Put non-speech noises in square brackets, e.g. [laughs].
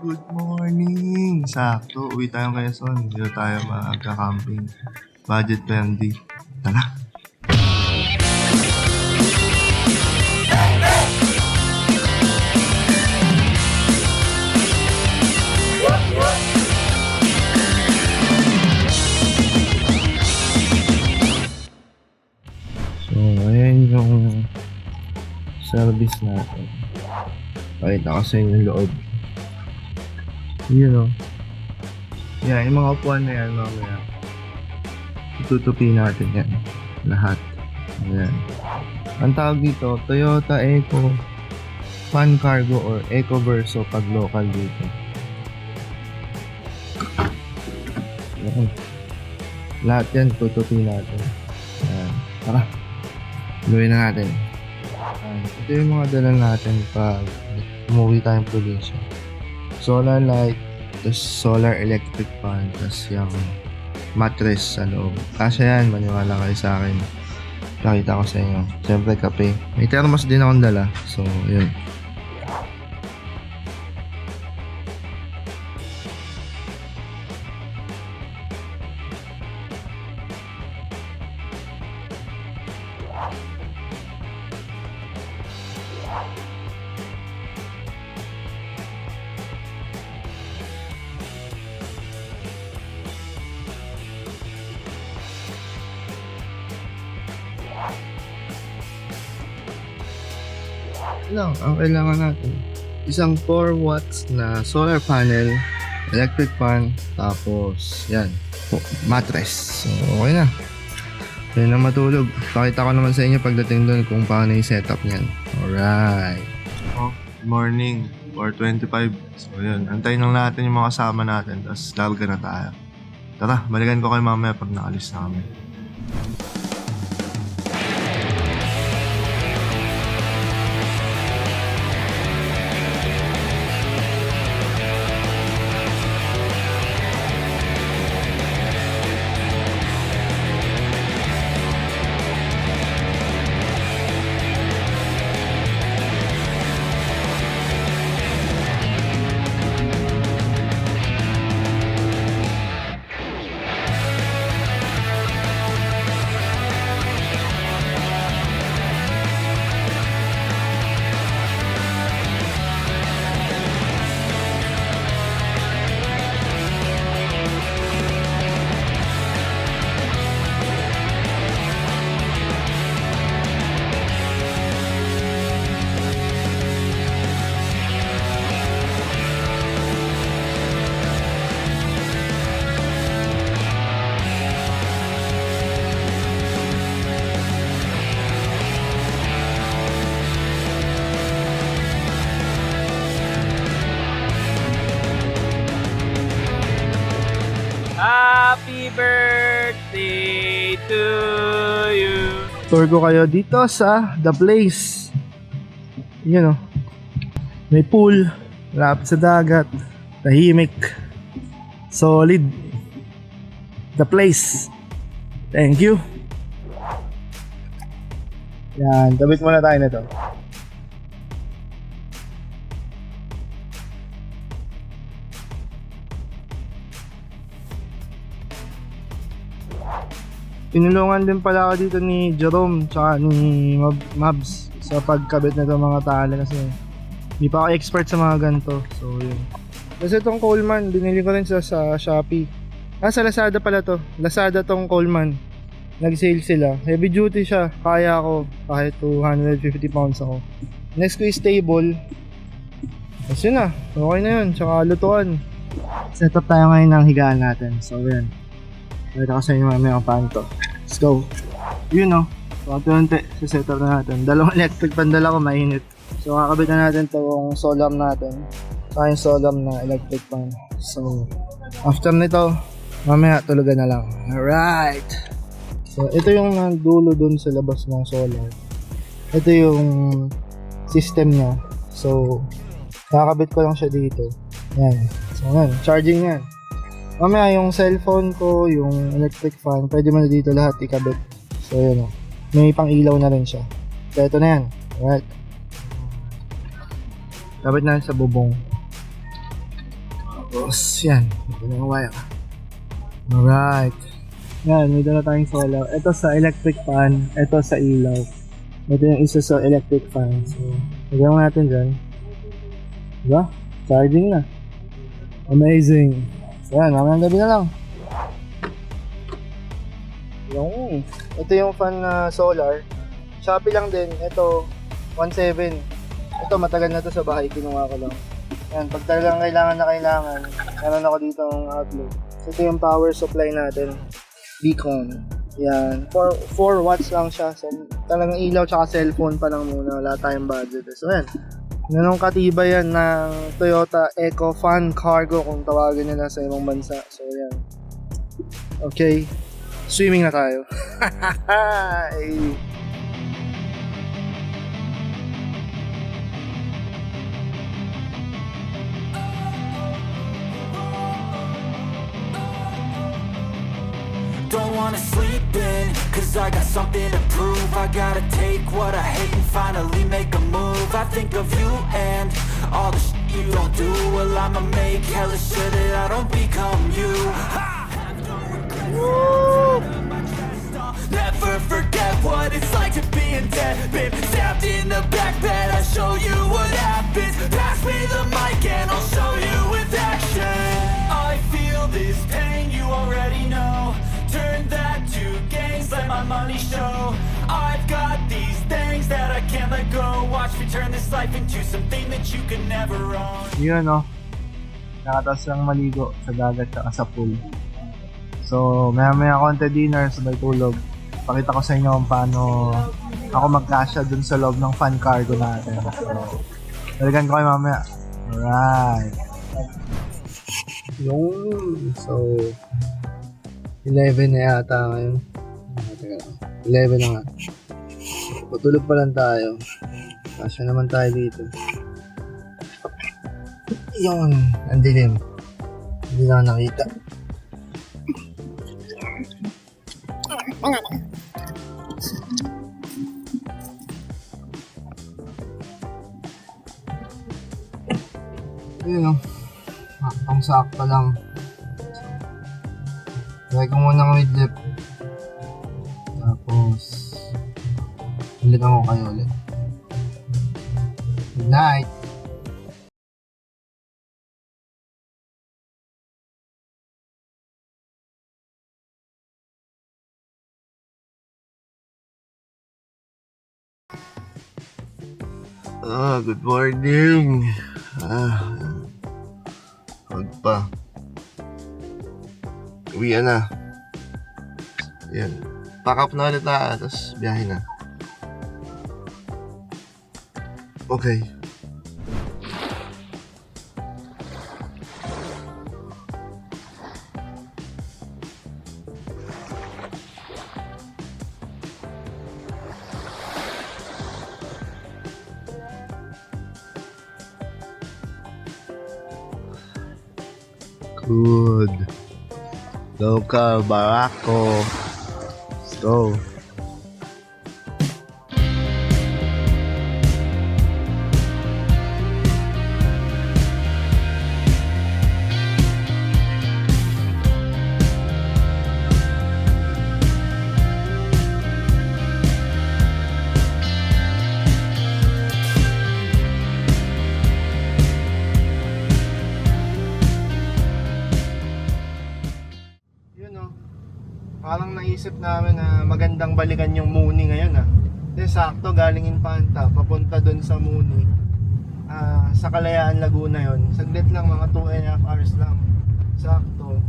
good morning! Sakto, uwi tayo kay Son. Na tayo magka-camping. Budget friendly. Tara! So, ayan yung service natin. Pakita ko sa inyo yung loob. Yun o. Yan, yung mga upuan na yan mamaya. Tutupi natin yan. Lahat. Ayan. Ang tawag dito, Toyota Eco Fan Cargo or Eco Verso pag local dito. Ayan. Lahat yan, tutupi natin. Ayan. Tara. Gawin na natin. Ayan. Ito yung mga dala natin pag umuwi tayong probinsya. Solar light, tapos solar electric fan, tapos yung mattress sa loob. Kasi yan, maniwala kayo sa akin. Nakita ko sa inyo. Siyempre, kape. May thermos din akong dala. So, yun. Lang ang kailangan natin. Isang 4 watts na solar panel, electric fan, tapos yan, mattress. So, okay na. Pwede na matulog. Pakita ko naman sa inyo pagdating doon kung paano yung setup niyan. Alright. Oh, morning. 4.25. So, yun. Antayin lang natin yung mga kasama natin. Tapos, larga na tayo. Tara, balikan ko kayo mamaya pag nakalis na kami. To you. Tour ko kayo dito sa The Place. Yun o. May pool. Malapit sa dagat. Tahimik. Solid. The Place. Thank you. Yan. Tabit muna tayo nito. Tinulungan din pala ako dito ni Jerome tsaka ni Mab- Mabs sa pagkabit na mga tala kasi hindi pa ako expert sa mga ganito. So, yun. Kasi itong Coleman, binili ko rin sa, sa Shopee. Ah, sa Lazada pala to. Lazada tong Coleman. Nag-sale sila. Heavy duty siya. Kaya ako kahit 250 pounds ako. Next ko is stable. Tapos yun na. Okay na yun. Tsaka lutuan. Set up tayo ngayon ng higaan natin. So, yun. Pakita ko sa inyo mamaya kung paano to. Let's go. Yun no. So, unti sa setup na natin. Dalawang electric pan dala ko, mainit. So, kakabit na natin tong solam natin. Saka yung solam na electric pan. So, after nito, mamaya tulugan na lang. Alright. So, ito yung nandulo dun sa labas ng solar. Ito yung system niya. So, kakabit ko lang siya dito. Yan. So, yan. Charging yan. Mamaya yung cellphone ko, yung electric fan, pwede mo na dito lahat ikabit. So yun o. May pang ilaw na rin siya. So ito na yan. Alright. Kabit na sa bubong. Tapos, yan. Ito na yung wire. Alright. Yan, may dala tayong solar. Ito sa electric fan. Ito sa ilaw. Ito yung isa sa electric fan. So, lagyan natin dyan. Diba? Charging na. Amazing. So, yan. Mamayang gabi na lang. Yung, ito yung fan na solar. Shopee lang din. Ito, 1.7. Ito, matagal na to sa bahay. Kinuha ko lang. Yan, pag talagang kailangan na kailangan, meron ako dito ng outlet. So, ito yung power supply natin. Beacon. Yan. 4, 4 watts lang siya. So, talagang ilaw tsaka cellphone pa lang muna. Wala tayong budget. So, yan. Ganong katibay yan ng Toyota Eco Fan Cargo kung tawagin nila sa ibang bansa. So, yan. Okay. Swimming na tayo. [laughs] Ay. Don't wanna sleep in, cause I got something to I gotta take what I hate and finally make a move. I think of you and all the shit you don't do. Well I'ma make hella sure that I don't become you. Never forget what it's like to be turn this life into something that you can never own Yun no. Nakatas lang maligo sa dagat at sa pool. So, maya maya konti dinner, sabay tulog. Pakita ko sa inyo kung paano ako magkasya dun sa loob ng fan cargo natin. So, talagan ko kayo mamaya. Alright. Yung, so, 11 na yata ngayon. Ah, teka lang. 11 na nga. Patulog pa lang tayo. Kasya naman tayo dito. Yun, ang dilim. Hindi na nakita. Yun o. Ang sakto lang. Try ko muna ng midlip. Tapos, ulit ako kayo ulit. Good night! Ah, good morning. Ah, wag pa. Uwi na. Yan. Pack up na ulit na, tapos biyahe na. OK. Good. Local Barako. Let's go. Parang naisip namin na magandang balikan yung Muni ngayon ah. Kasi sakto galing Infanta, papunta dun sa Muni. Ah, sa Kalayaan, Laguna yon. Saglit lang, mga 2 and a half hours lang. Sakto.